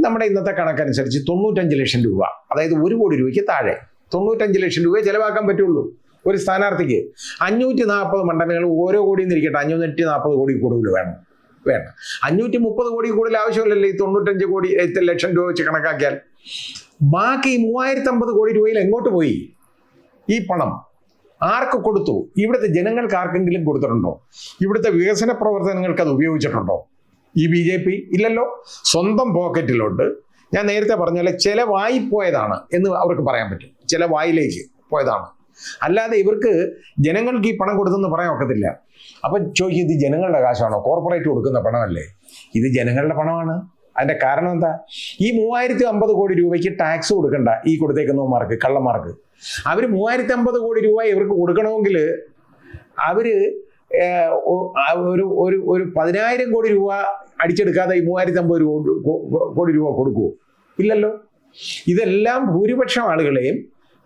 നമ്മുടെ ഇന്നത്തെ കണക്കനുസരിച്ച് തൊണ്ണൂറ്റഞ്ച് ലക്ഷം രൂപ അതായത് ഒരു കോടി രൂപയ്ക്ക് താഴെ. തൊണ്ണൂറ്റഞ്ച് ലക്ഷം രൂപയെ ചെലവാക്കാൻ പറ്റുള്ളൂ ഒരു സ്ഥാനാർത്ഥിക്ക്. അഞ്ഞൂറ്റി നാൽപ്പത് മണ്ഡലങ്ങൾ ഓരോ കോടിയിൽ നിന്നിരിക്കട്ടെ അഞ്ഞൂറ്റി നാൽപ്പത് കോടി കൂടുതൽ വേണം. വേണം അഞ്ഞൂറ്റി മുപ്പത് കോടി കൂടുതൽ ആവശ്യമില്ലല്ലോ ഈ തൊണ്ണൂറ്റഞ്ച് കോടി ലക്ഷം രൂപ വെച്ച് കണക്കാക്കിയാൽ. ബാക്കി മൂവായിരത്തി അമ്പത് കോടി രൂപയിൽ എങ്ങോട്ട് പോയി? ഈ പണം ആർക്ക് കൊടുത്തു? ഇവിടുത്തെ ജനങ്ങൾക്ക് ആർക്കെങ്കിലും കൊടുത്തിട്ടുണ്ടോ? ഇവിടുത്തെ വികസന പ്രവർത്തനങ്ങൾക്ക് അത് ഉപയോഗിച്ചിട്ടുണ്ടോ? ഈ ബി ജെ പി ഇല്ലല്ലോ. സ്വന്തം പോക്കറ്റിലോട്ട് ഞാൻ നേരത്തെ പറഞ്ഞ പോലെ ചിലവായി പോയതാണ് എന്ന് അവർക്ക് പറയാൻ പറ്റും. ചിലവായിലേക്ക് പോയതാണ്. അല്ലാതെ ഇവർക്ക് ജനങ്ങൾക്ക് ഈ പണം കൊടുത്തെന്ന് പറയാൻ ഒക്കത്തില്ല. അപ്പം ചോദിക്കും ഇത് ജനങ്ങളുടെ കാശാണോ? കോർപ്പറേറ്റ് കൊടുക്കുന്ന പണമല്ലേ? ഇത് ജനങ്ങളുടെ പണമാണ്. അതിന്റെ കാരണം എന്താ? ഈ മൂവായിരത്തി അമ്പത് കോടി രൂപയ്ക്ക് ടാക്സ് കൊടുക്കണ്ട ഈ കൊടുത്തേക്കുന്നവന്മാർക്ക് കള്ളന്മാർക്ക്. അവർ മൂവായിരത്തി അമ്പത് കോടി രൂപ ഇവർക്ക് കൊടുക്കണമെങ്കിൽ അവർ ഒരു ഒരു ഒരു പതിനായിരം കോടി രൂപ അടിച്ചെടുക്കാതെ ഈ മൂവായിരത്തി അമ്പത് രൂപ കോടി രൂപ കൊടുക്കുമോ ഇല്ലല്ലോ. ഇതെല്ലാം ഭൂരിപക്ഷം ആളുകളെയും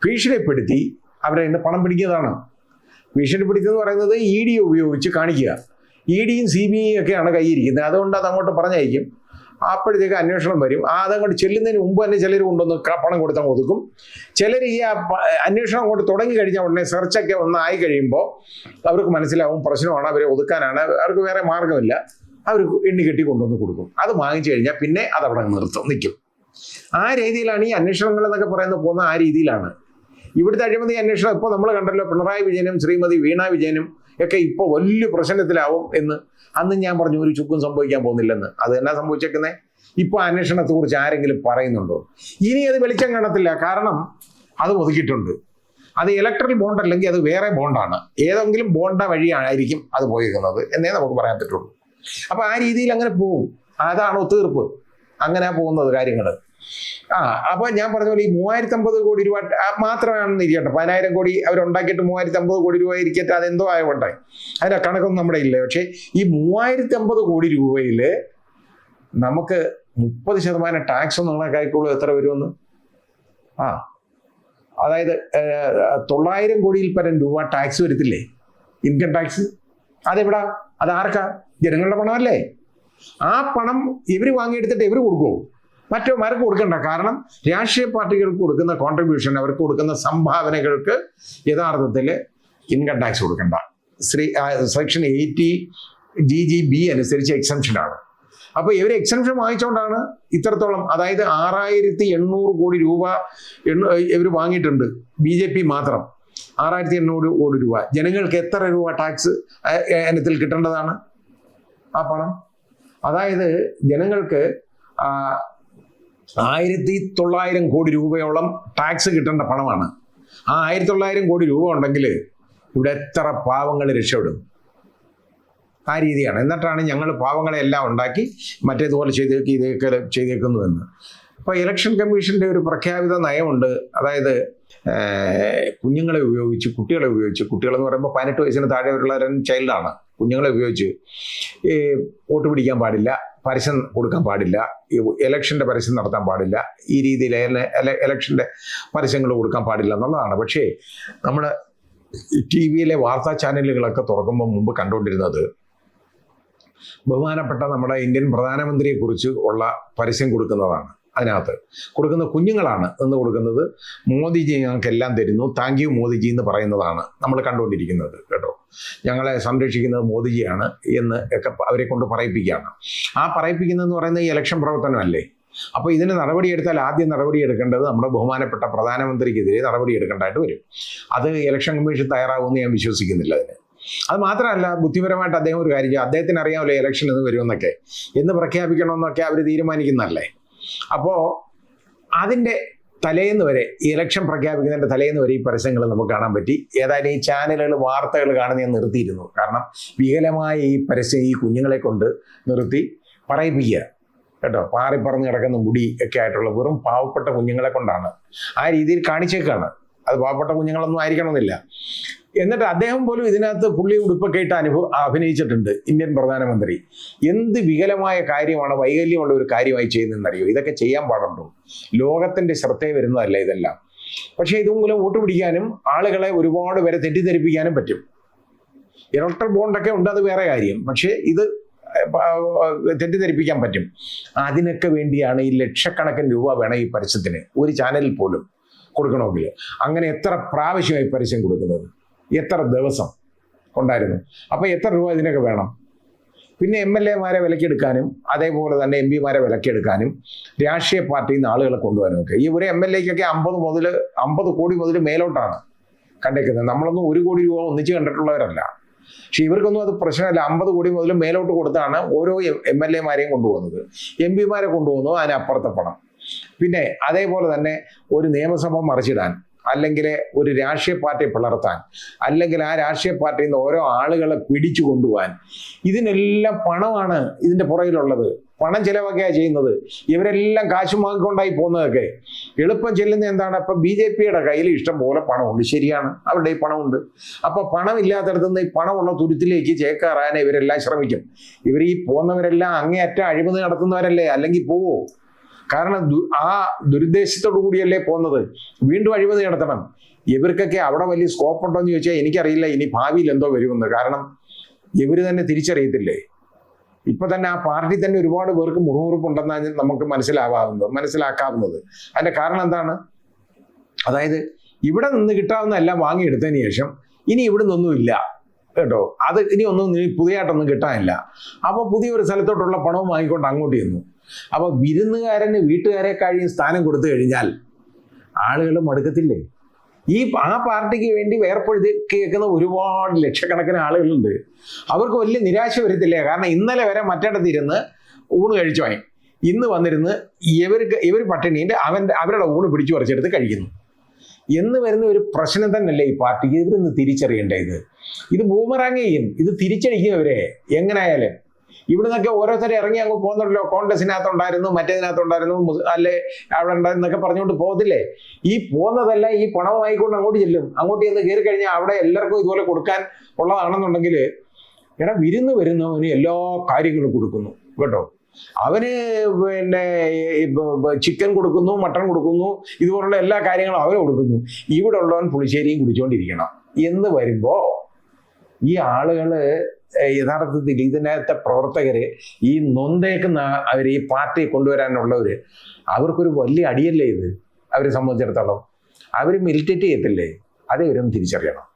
ഭീഷണിപ്പെടുത്തി അവരെ ഇന്ന് പണം പിടിക്കുന്നതാണ്. ഭീഷണിപ്പെടുത്തിയെന്ന് പറയുന്നത് ഇ ഡി ഉപയോഗിച്ച് കാണിക്കുക. ഇ ഡിയും സി ബി ഐ ഒക്കെയാണ് കൈയിരിക്കുന്നത് അതുകൊണ്ട് അത് അങ്ങോട്ട് പറഞ്ഞയക്കും. അപ്പോഴത്തേക്ക് അന്വേഷണം വരും. ആ അതങ്ങോട്ട് ചെല്ലുന്നതിന് മുമ്പ് തന്നെ ചിലർ കൊണ്ടുവന്ന് ക- പണം കൊടുത്താൽ ഒതുക്കും. ചിലർ ഈ അന്വേഷണം അങ്ങോട്ട് തുടങ്ങി കഴിഞ്ഞാൽ ഉടനെ സെർച്ചൊക്കെ ഒന്ന് ആയി കഴിയുമ്പോൾ അവർക്ക് മനസ്സിലാവും പ്രശ്നമാണ് അവരെ ഒതുക്കാനാണ് അവർക്ക് വേറെ മാർഗമില്ല അവർ എണ്ണി കെട്ടി കൊണ്ടുവന്ന് കൊടുക്കും. അത് വാങ്ങിച്ചു കഴിഞ്ഞാൽ പിന്നെ അത് അവിടെ നിർത്തും നിൽക്കും. ആ രീതിയിലാണ് ഈ അന്വേഷണങ്ങൾ എന്നൊക്കെ പറയുന്നത് പോകുന്ന ആ രീതിയിലാണ്. ഇവിടുത്തെ അഴിമതി അന്വേഷണം ഇപ്പോൾ നമ്മൾ കണ്ടല്ലോ പിണറായി വിജയനും ശ്രീമതി വീണ വിജയനും ഒക്കെ ഇപ്പോൾ വലിയ പ്രശ്നത്തിലാവും എന്ന് അന്ന് ഞാൻ പറഞ്ഞു ഒരു ചുക്കും സംഭവിക്കാൻ പോകുന്നില്ലെന്ന്. അത് എന്നാ സംഭവിച്ചേക്കുന്നേ? ഇപ്പോൾ അന്വേഷണത്തെ കുറിച്ച് ആരെങ്കിലും പറയുന്നുണ്ടോ? ഇനി അത് വെളിച്ചം കാണത്തില്ല. കാരണം അത് ഒതുക്കിയിട്ടുണ്ട്. അത് ഇലക്ട്രൽ ബോണ്ട് അല്ലെങ്കിൽ അത് വേറെ ബോണ്ടാണ് ഏതെങ്കിലും ബോണ്ട വഴിയായിരിക്കും അത് പോയിരിക്കുന്നത് എന്നേ നമുക്ക് പറയാൻ പറ്റുള്ളൂ. അപ്പൊ ആ രീതിയിൽ അങ്ങനെ പോകും അതാണ് ഒത്തുതീർപ്പ് അങ്ങനെ പോകുന്നത് കാര്യങ്ങൾ ആ അപ്പൊ ഞാൻ പറഞ്ഞ പോലെ ഈ മൂവായിരത്തി അമ്പത് കോടി രൂപ മാത്രമാണെന്ന് ഇരിക്കട്ടെ. പതിനായിരം കോടി അവരുണ്ടാക്കിയിട്ട് മൂവായിരത്തി അമ്പത് കോടി രൂപ ഇരിക്കട്ടെ അതെന്തോ ആയതുകൊണ്ടേ അതിന്റെ കണക്കൊന്നും നമ്മുടെ ഇല്ല. പക്ഷേ ഈ മൂവായിരത്തി അമ്പത് കോടി രൂപയിൽ നമുക്ക് മുപ്പത് ശതമാനം ടാക്സ് ഒന്ന് കണക്കായിക്കോളൂ എത്ര വരുമെന്ന്? ആ അതായത് തൊള്ളായിരം കോടിയിൽ പരം രൂപ ടാക്സ് വരത്തില്ലേ? ഇൻകം ടാക്സ് അതെവിടാ? അത് ആർക്കാ? ജനങ്ങളുടെ പണമല്ലേ? ആ പണം ഇവർ വാങ്ങിയെടുത്തിട്ട് ഇവർ കൊടുക്കുമോ മറ്റവന്മാർക്ക് കൊടുക്കണ്ട. കാരണം രാഷ്ട്രീയ പാർട്ടികൾക്ക് കൊടുക്കുന്ന കോൺട്രിബ്യൂഷൻ അവർക്ക് കൊടുക്കുന്ന സംഭാവനകൾക്ക് യഥാർത്ഥത്തിൽ ഇൻകം ടാക്സ് കൊടുക്കണ്ട. Shri section eighty G G B അനുസരിച്ച് എക്സംഷനാണ് അപ്പോൾ ഇവർ എക്സംഷൻ വാങ്ങിച്ചുകൊണ്ടാണ് ഇത്രത്തോളം. അതായത് ആറായിരത്തി എണ്ണൂറ് കോടി രൂപ ഇവർ വാങ്ങിയിട്ടുണ്ട്. ബി ജെ പി മാത്രം. ആറായിരത്തി എണ്ണൂറ് കോടി രൂപ. ജനങ്ങൾക്ക് എത്ര രൂപ ടാക്സ് ഇനത്തിൽ കിട്ടേണ്ടതാണ്? ആ പണം. അതായത് ജനങ്ങൾക്ക് ആയിരത്തി തൊള്ളായിരം കോടി രൂപയോളം ടാക്സ് കിട്ടേണ്ട പണമാണ്. ആ ആയിരത്തി തൊള്ളായിരം കോടി രൂപ ഉണ്ടെങ്കിൽ ഇവിടെ എത്ര പാവങ്ങൾ രക്ഷപ്പെടും? ആ രീതിയാണ്. എന്നിട്ടാണ് ഞങ്ങൾ പാവങ്ങളെ എല്ലാം ഉണ്ടാക്കി മറ്റേതുപോലെ ചെയ്തേക്ക് ഇതൊക്കെ ചെയ്തേക്കുന്നുവെന്ന് അപ്പോൾ ഇലക്ഷൻ കമ്മീഷന്റെ ഒരു പ്രഖ്യാപിത നയമുണ്ട്. അതായത് കുഞ്ഞുങ്ങളെ ഉപയോഗിച്ച് കുട്ടികളെ ഉപയോഗിച്ച് കുട്ടികളെന്ന് പറയുമ്പോൾ പതിനെട്ട് വയസ്സിന് താഴെ താഴെയുള്ള ചൈൽഡാണ് കുഞ്ഞുങ്ങളെ ഉപയോഗിച്ച് വോട്ട് പിടിക്കാൻ പാടില്ല. പരസ്യം കൊടുക്കാൻ പാടില്ല. ഇലക്ഷന്റെ പരസ്യം നടത്താൻ പാടില്ല. ഈ രീതിയിൽ ഇലക്ഷന്റെ പരസ്യങ്ങൾ കൊടുക്കാൻ പാടില്ല എന്നുള്ളതാണ്. പക്ഷേ നമ്മൾ ടി വിയിലെ വാർത്താ ചാനലുകളൊക്കെ തുറക്കുമ്പോൾ മുമ്പ് കണ്ടുകൊണ്ടിരുന്നത് ബഹുമാനപ്പെട്ട നമ്മുടെ ഇന്ത്യൻ പ്രധാനമന്ത്രിയെക്കുറിച്ച് ഉള്ള പരസ്യം കൊടുക്കുന്നതാണ്. അതിനകത്ത്. കൊടുക്കുന്ന കുഞ്ഞുങ്ങളാണ് എന്ന് കൊടുക്കുന്നത്. മോദിജി ഞങ്ങൾക്ക് എല്ലാം തരുന്നു. താങ്ക് യു മോദിജി എന്ന് പറയുന്നതാണ് നമ്മൾ കണ്ടുകൊണ്ടിരിക്കുന്നത് കേട്ടോ. ഞങ്ങളെ സംരക്ഷിക്കുന്നത് മോദിജിയാണ് എന്ന് ഒക്കെ അവരെ കൊണ്ട് പറയിപ്പിക്കുകയാണ്. ആ പറയിപ്പിക്കുന്നതെന്ന് പറയുന്നത് ഈ ഇലക്ഷൻ പ്രവർത്തനമല്ലേ? അപ്പോൾ ഇതിന് നടപടിയെടുത്താൽ ആദ്യം നടപടി എടുക്കേണ്ടത് നമ്മുടെ ബഹുമാനപ്പെട്ട പ്രധാനമന്ത്രിക്കെതിരെ നടപടി എടുക്കേണ്ടതായിട്ട് വരും. അത് ഇലക്ഷൻ കമ്മീഷൻ തയ്യാറാവുമെന്ന് ഞാൻ വിശ്വസിക്കുന്നില്ല അതിന്. അത് മാത്രമല്ല ബുദ്ധിപരമായിട്ട് അദ്ദേഹം ഒരു കാര്യം അദ്ദേഹത്തിന് അറിയാമല്ലോ ഇലക്ഷൻ എന്ന് വരുമെന്നൊക്കെ. എന്ന് പ്രഖ്യാപിക്കണമെന്നൊക്കെ അവർ തീരുമാനിക്കുന്നതല്ലേ? അപ്പോൾ അതിന്റെ തലേന്ന് വരെ ഈ ഇലക്ഷൻ പ്രഖ്യാപിക്കുന്നതിന്റെ തലേന്ന് വരെ ഈ പരസ്യങ്ങൾ നമുക്ക് കാണാൻ പറ്റി. ഏതായാലും ഈ ചാനലുകൾ വാർത്തകൾ കാണുന്ന ഞാൻ നിർത്തിയിരുന്നു. കാരണം വികലമായ ഈ പരസ്യം ഈ കുഞ്ഞുങ്ങളെ കൊണ്ട് നിർത്തി പറയിപ്പിക്കുക. കേട്ടോ പാറി പാറിപ്പറന്ന് കിടക്കുന്ന മുടി ഒക്കെ ആയിട്ടുള്ള വെറും പാവപ്പെട്ട കുഞ്ഞുങ്ങളെ കൊണ്ടാണ്. ആ രീതിയിൽ കാണിച്ചേക്കാണ്. അത് പാവപ്പെട്ട കുഞ്ഞുങ്ങളൊന്നും ആയിരിക്കണമെന്നില്ല. എന്നിട്ട് അദ്ദേഹം പോലും ഇതിനകത്ത് പുള്ളി ഉടുപ്പൊക്കെ ഇട്ട് അനുഭവം അഭിനയിച്ചിട്ടുണ്ട് ഇന്ത്യൻ പ്രധാനമന്ത്രി. എന്ത് വികലമായ കാര്യമാണ് വൈകല്യമുള്ള ഒരു കാര്യമായി ചെയ്യുന്നതെന്നറിയോ? ഇതൊക്കെ ചെയ്യാൻ പാടുണ്ടോ? ലോകത്തിന്റെ ശ്രദ്ധയെ വരുന്നതല്ല ഇതെല്ലാം. പക്ഷേ ഇതുമൂലം വോട്ട് പിടിക്കാനും ആളുകളെ ഒരുപാട് പേരെ തെറ്റിദ്ധരിപ്പിക്കാനും പറ്റും. ഇലക്ട്രൽ ബോണ്ടൊക്കെ ഉണ്ട് അത് വേറെ കാര്യം. പക്ഷേ ഇത് തെറ്റിദ്ധരിപ്പിക്കാൻ പറ്റും. അതിനൊക്കെ വേണ്ടിയാണ് ഈ ലക്ഷക്കണക്കിന് രൂപ വേണം ഈ പരസ്യത്തിന്. ഒരു ചാനലിൽ പോലും കൊടുക്കണമെങ്കിൽ. അങ്ങനെ എത്ര പ്രാവശ്യമായി പരസ്യം കൊടുക്കുന്നത്? എത്ര ദിവസം ഉണ്ടായിരുന്നു? അപ്പോൾ എത്ര രൂപ ഇതിനൊക്കെ വേണം? പിന്നെ എം എൽ എമാരെ വിലക്കെടുക്കാനും അതേപോലെ തന്നെ എം പിമാരെ വിലക്കെടുക്കാനും രാഷ്ട്രീയ പാർട്ടിയിൽ നിന്ന് ആളുകളെ കൊണ്ടുവരാനും ഒക്കെ. ഈ ഒരു എം എൽ എക്കൊക്കെ അമ്പത് മുതൽ അമ്പത് കോടി മുതൽ മേലോട്ടാണ് കണ്ടേക്കുന്നത്. നമ്മളൊന്നും ഒരു കോടി രൂപ ഒന്നിച്ച് കണ്ടിട്ടുള്ളവരല്ല. പക്ഷെ ഇവർക്കൊന്നും അത് പ്രശ്നമല്ല. അമ്പത് കോടി മുതൽ മേലോട്ട് കൊടുത്താണ് ഓരോ എം എൽ എമാരെയും കൊണ്ടുപോകുന്നത്. എം പിമാരെ കൊണ്ടുപോകുന്നു അതിനപ്പുറത്തെ പണം. പിന്നെ അതേപോലെ തന്നെ ഒരു നിയമസഭ മറിച്ചിടാൻ അല്ലെങ്കിൽ ഒരു രാഷ്ട്രീയ പാർട്ടിയെ പിളർത്താൻ അല്ലെങ്കിൽ ആ രാഷ്ട്രീയ പാർട്ടിയിൽ നിന്ന് ഓരോ ആളുകളെ പിടിച്ചു കൊണ്ടുപോകാൻ. ഇതിനെല്ലാം പണമാണ് ഇതിന്റെ പുറകിലുള്ളത്. പണം ചിലവൊക്കെയാണ് ചെയ്യുന്നത്. ഇവരെല്ലാം കാശ് വാങ്ങിക്കൊണ്ടായി പോകുന്നതൊക്കെ. എളുപ്പം ചെല്ലുന്ന എന്താണ്? അപ്പൊ ബി ജെ പിയുടെ കയ്യിൽ ഇഷ്ടം പോലെ പണമുണ്ട്. ശരിയാണ്. അവരുടെ ഈ പണമുണ്ട്. അപ്പോൾ പണം ഇല്ലാത്തടത്തുനിന്ന് ഈ പണമുള്ള തുരുത്തിലേക്ക് ചേക്കാറാൻ ഇവരെല്ലാം ശ്രമിക്കും. ഇവർ ഈ പോകുന്നവരെല്ലാം അങ്ങേയറ്റം അഴിമതി നടത്തുന്നവരല്ലേ? അല്ലെങ്കിൽ പോവോ? കാരണം ആ ദുരുദ്ദേശത്തോടു കൂടിയല്ലേ പോകുന്നത് വീണ്ടും അഴിമതി നടത്തണം. ഇവർക്കൊക്കെ അവിടെ വലിയ സ്കോപ്പ് ഉണ്ടോ എന്ന് ചോദിച്ചാൽ എനിക്കറിയില്ല. ഇനി ഭാവിയിൽ എന്തോ വരുമെന്ന്. കാരണം ഇവർ തന്നെ തിരിച്ചറിയത്തില്ലേ? ഇപ്പൊ തന്നെ ആ പാർട്ടി തന്നെ ഒരുപാട് പേർക്ക് മുറിവുറുപ്പുണ്ടെന്നാണ് നമുക്ക് മനസ്സിലാവാവുന്നത് മനസ്സിലാക്കാവുന്നത്. അതിന്റെ കാരണം എന്താണ്? അതായത് ഇവിടെ നിന്ന് കിട്ടാവുന്ന എല്ലാം വാങ്ങിയെടുത്തതിന് ശേഷം ഇനി ഇവിടെ നിന്നൊന്നുമില്ല കേട്ടോ? അത് ഇനി ഒന്നും പുതിയതായിട്ടൊന്നും കിട്ടാനില്ല. അപ്പോൾ പുതിയൊരു സ്ഥലത്തോട്ടുള്ള പണവും വാങ്ങിക്കൊണ്ട് അങ്ങോട്ട് ചെന്നു. അപ്പോൾ വിരുന്നുകാരന് വീട്ടുകാരെ കഴിയും സ്ഥാനം കൊടുത്തു കഴിഞ്ഞാൽ ആളുകൾ മടുക്കത്തില്ലേ? ഈ ആ പാർട്ടിക്ക് വേണ്ടി വേർപ്പെടുത്തി കേൾക്കുന്ന ഒരുപാട് ലക്ഷക്കണക്കിന് ആളുകളുണ്ട്. അവർക്ക് വലിയ നിരാശ വരത്തില്ല? കാരണം ഇന്നലെ വരെ മറ്റിടത്തിരുന്ന് ഊണ് കഴിച്ചു വാങ്ങി. ഇന്ന് വന്നിരുന്ന് ഇവർക്ക് ഇവർ പട്ടിണീന്റെ അവന്റെ അവരുടെ ഊണ് പിടിച്ചു പറിച്ചെടുത്ത് കഴിക്കുന്നു. എന്ന് വരുന്ന ഒരു പ്രശ്നം തന്നെയല്ലേ ഈ പാർട്ടിക്ക്? ഇവരൊന്ന് തിരിച്ചറിയേണ്ടത് ഇത്? ബൂമറാങ് ചെയ്യും. ഇത് തിരിച്ചടിക്കും ഇവരെ. എങ്ങനായാലും. ഇവിടെ നിന്നൊക്കെ ഓരോരുത്തരെ ഇറങ്ങി അങ്ങ് പോകുന്നുണ്ടല്ലോ. കോൺഗ്രസിനകത്തുണ്ടായിരുന്നു മറ്റേതിനകത്തുണ്ടായിരുന്നു അല്ലെ അവിടെ ഉണ്ടായിരുന്നൊക്കെ പറഞ്ഞുകൊണ്ട് പോകത്തില്ലേ? ഈ പോകുന്നതെല്ലാം ഈ പണം വാങ്ങിക്കൊണ്ട് അങ്ങോട്ട് ചെല്ലും. അങ്ങോട്ട് ചെന്ന് കയറി കഴിഞ്ഞാൽ അവിടെ എല്ലാവർക്കും ഇതുപോലെ കൊടുക്കാൻ ഉള്ളതാണെന്നുണ്ടെങ്കിൽ എടാ വിരുന്ന് വരുന്നവന് എല്ലാ കാര്യങ്ങളും കൊടുക്കുന്നു കേട്ടോ. അവന് പിന്നെ ചിക്കൻ കൊടുക്കുന്നു മട്ടൺ കൊടുക്കുന്നു ഇതുപോലുള്ള എല്ലാ കാര്യങ്ങളും അവന് കൊടുക്കുന്നു. ഇവിടെ ഉള്ളവൻ പുളിശ്ശേരിയും കുടിച്ചുകൊണ്ടിരിക്കണം എന്ന് വരുമ്പോ ഈ ആളുകൾ യഥാർത്ഥത്തിൽ ഇതിനകത്തെ പ്രവർത്തകര് ഈ നൊന്തേക്കുന്ന അവർ ഈ പാർട്ടി കൊണ്ടുവരാനുള്ളവര് അവർക്കൊരു വലിയ അടിയല്ലേ ഇത്? അവരെ സംബന്ധിച്ചിടത്തോളം. അവർ മിലിറ്റേറ്റ് ചെയ്യത്തില്ലേ? അതേ ഇവരൊന്ന് തിരിച്ചറിയണം.